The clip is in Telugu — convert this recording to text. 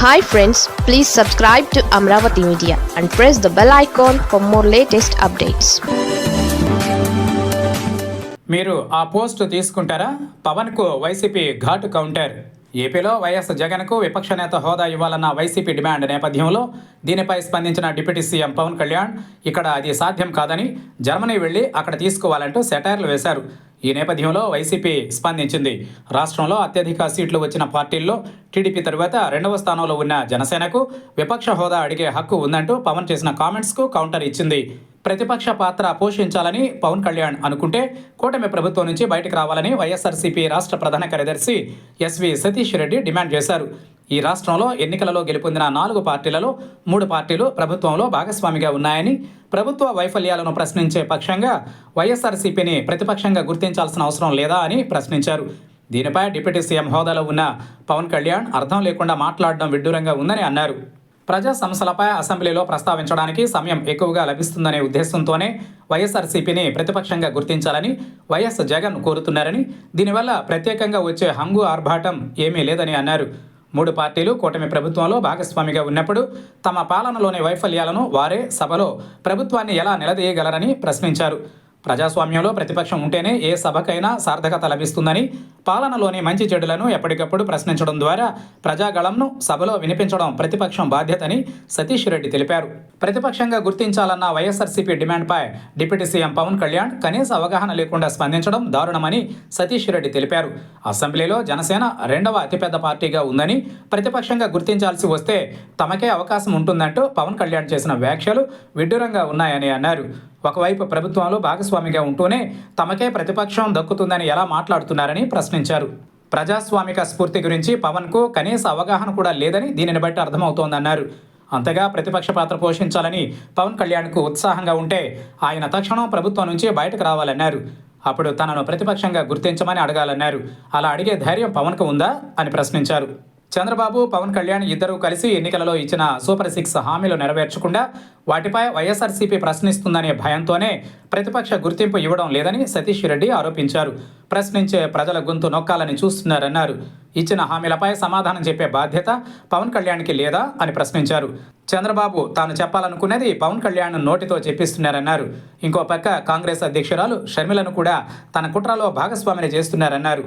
Hi friends please subscribe to Amaravati Media and press the bell icon for more latest updates మీరు ఆ పోస్ట్ తీసుకుంటారా? పవన్కు వైసీపీ ఘాటు కౌంటర్. ఏపీలో వైఎస్ జగన్కు విపక్ష నేత హోదా ఇవ్వాలన్న వైసీపీ డిమాండ్ నేపథ్యంలో దీనిపై స్పందించిన డిప్యూటీ సీఎం పవన్ కళ్యాణ్ ఇక్కడ అది సాధ్యం కాదని జర్మనీ వెళ్ళి అక్కడ తీసుకోవాలంటూ సెటైర్లు వేశారు. ఈ నేపథ్యంలో వైసీపీ స్పందించింది. రాష్ట్రంలో అత్యధిక సీట్లు వచ్చిన పార్టీల్లో టీడీపీ తరువాత రెండవ స్థానంలో ఉన్న జనసేనకు విపక్ష హోదా అడిగే హక్కు ఉందంటూ పవన్ చేసిన కామెంట్స్కు కౌంటర్ ఇచ్చింది. ప్రతిపక్ష పాత్ర పోషించాలని పవన్ కళ్యాణ్ అనుకుంటే కూటమి ప్రభుత్వం నుంచి బయటకు రావాలని వైఎస్ఆర్సీపీ రాష్ట్ర ప్రధాన కార్యదర్శి ఎస్వి సతీష్ రెడ్డి డిమాండ్ చేశారు. ఈ రాష్ట్రంలో ఎన్నికలలో గెలుపొందిన నాలుగు పార్టీలలో మూడు పార్టీలు ప్రభుత్వంలో భాగస్వామిగా ఉన్నాయని ప్రభుత్వ వైఫల్యాలను ప్రశ్నించే పక్షంగా వైఎస్ఆర్సీపీని ప్రతిపక్షంగా గుర్తించాల్సిన అవసరం లేదా అని ప్రశ్నించారు. దీనిపై డిప్యూటీ సీఎం హోదాలో ఉన్న పవన్ కళ్యాణ్ అర్థం లేకుండా మాట్లాడడం విడ్డూరంగా ఉందని అన్నారు. ప్రజా సమస్యలపై అసెంబ్లీలో ప్రస్తావించడానికి సమయం ఎక్కువగా లభిస్తుందనే ఉద్దేశంతోనే వైఎస్ఆర్సీపీని ప్రతిపక్షంగా గుర్తించాలని వైఎస్ జగన్ కోరుతున్నారని దీనివల్ల ప్రత్యేకంగా వచ్చే హంగు ఆర్భాటం ఏమీ లేదని అన్నారు. మూడు పార్టీలు కూటమి ప్రభుత్వంలో భాగస్వామిగా ఉన్నప్పుడు తమ పాలనలోని వైఫల్యాలను వారే సభలో ప్రభుత్వాన్ని ఎలా నిలదీయగలరని ప్రశ్నించారు. ప్రజాస్వామ్యంలో ప్రతిపక్షం ఉంటేనే ఏ సభకైనా సార్థకత లభిస్తుందని పాలనలోని మంచి చెడులను ఎప్పటికప్పుడు ప్రశ్నించడం ద్వారా ప్రజాగళంను సభలో వినిపించడం ప్రతిపక్షం బాధ్యతని సతీష్ రెడ్డి తెలిపారు. ప్రతిపక్షంగా గుర్తించాలన్న వైఎస్ఆర్సీపీ డిమాండ్పై డిప్యూటీ సీఎం పవన్ కళ్యాణ్ కనీస అవగాహన లేకుండా స్పందించడం దారుణమని సతీష్ రెడ్డి తెలిపారు. అసెంబ్లీలో జనసేన రెండవ అతిపెద్ద పార్టీగా ఉందని ప్రతిపక్షంగా గుర్తించాల్సి వస్తే తమకే అవకాశం ఉంటుందంటూ పవన్ కళ్యాణ్ చేసిన వ్యాఖ్యలు విడ్డూరంగా ఉన్నాయని అన్నారు. ఒకవైపు ప్రభుత్వంలో భాగస్వామిగా ఉంటూనే తమకే ప్రతిపక్షం దక్కుతుందని ఎలా మాట్లాడుతున్నారని ప్రశ్నించారు. ప్రజాస్వామిక స్ఫూర్తి గురించి పవన్కు కనీస అవగాహన కూడా లేదని దీనిని బట్టి అర్థమవుతోందన్నారు. అంతగా ప్రతిపక్ష పాత్ర పోషించాలని పవన్ కళ్యాణ్కు ఉత్సాహంగా ఉంటే ఆయన తక్షణం ప్రభుత్వం నుంచి బయటకు రావాలన్నారు. అప్పుడు తనను ప్రతిపక్షంగా గుర్తించమని అడగాలన్నారు. అలా అడిగే ధైర్యం పవన్కు ఉందా అని ప్రశ్నించారు. చంద్రబాబు పవన్ కళ్యాణ్ ఇద్దరూ కలిసి ఎన్నికలలో ఇచ్చిన సూపర్ సిక్స్ హామీలు నెరవేర్చకుండా వాటిపై వైఎస్ఆర్సీపీ ప్రశ్నిస్తుందనే భయంతోనే ప్రతిపక్ష గుర్తింపు ఇవ్వడం లేదని సతీష్ రెడ్డి ఆరోపించారు. ప్రశ్నించే ప్రజల గొంతు నొక్కాలని చూస్తున్నారన్నారు. ఇచ్చిన హామీలపై సమాధానం చెప్పే బాధ్యత పవన్ కళ్యాణ్కి లేదా అని ప్రశ్నించారు. చంద్రబాబు తాను చెప్పాలనుకున్నది పవన్ కళ్యాణ్ నోటితో చెప్పిస్తున్నారన్నారు. ఇంకో పక్క కాంగ్రెస్ అధ్యక్షురాలు షర్మిలను కూడా తన కుట్రలో భాగస్వామిని చేస్తున్నారన్నారు.